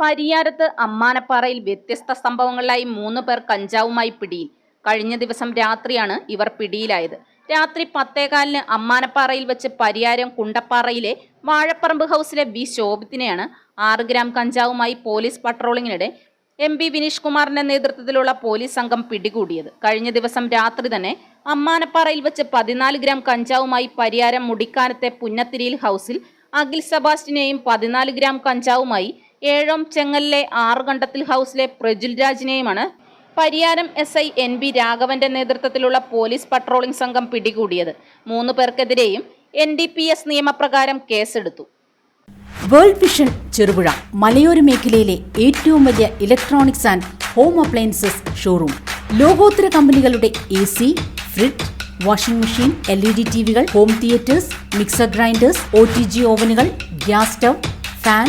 പരിയാരത്ത് അമ്മാനപ്പാറയിൽ വ്യത്യസ്ത സംഭവങ്ങളിലായി മൂന്ന് പേർ കഞ്ചാവുമായി പിടിയിൽ. കഴിഞ്ഞ ദിവസം രാത്രിയാണ് ഇവർ പിടിയിലായത്. രാത്രി പത്തേകാലിന് അമ്മാനപ്പാറയിൽ വെച്ച് പരിയാരം കുണ്ടപ്പാറയിലെ വാഴപ്പറമ്പ് ഹൗസിലെ വി ശോഭിത്തിനെയാണ് ആറ് ഗ്രാം കഞ്ചാവുമായി പോലീസ് പട്രോളിങ്ങിനിടെ എം പി വിനീഷ് കുമാറിന്റെ നേതൃത്വത്തിലുള്ള പോലീസ് സംഘം പിടികൂടിയത്. കഴിഞ്ഞ ദിവസം രാത്രി തന്നെ അമ്മാനപ്പാറയിൽ വെച്ച് പതിനാല് ഗ്രാം കഞ്ചാവുമായി പരിയാരം മുടിക്കാനത്തെ പുന്നത്തിരിയിൽ ഹൗസിൽ അഖിൽ സെബാസ്റ്റിനെയും പതിനാല് ഗ്രാം കഞ്ചാവുമായി ഏഴോം ചെങ്ങലിലെ ആറുകണ്ടത്തിൽ ഹൗസിലെ Prajul രാജിനെയുമാണ് Pariyaram S I N B രാഘവന്റെ നേതൃത്വത്തിലുള്ള പോലീസ് പട്രോളിംഗ് സംഘം പിടികൂടിയത്. മൂന്ന് പേർക്കെതിരെയും എൻ ഡി പി എസ് നിയമപ്രകാരം കേസെടുത്തു. വേൾഡ് വിഷൻ ചെറുപുഴ മലയോര മേഖലയിലെ ഏറ്റവും വലിയ electronics and home appliances showroom. ലോകോത്തര കമ്പനികളുടെ A C fridge washing machine L E D T വികൾ home theatres mixer grinders O T G ഓവനുകൾ gas stove fan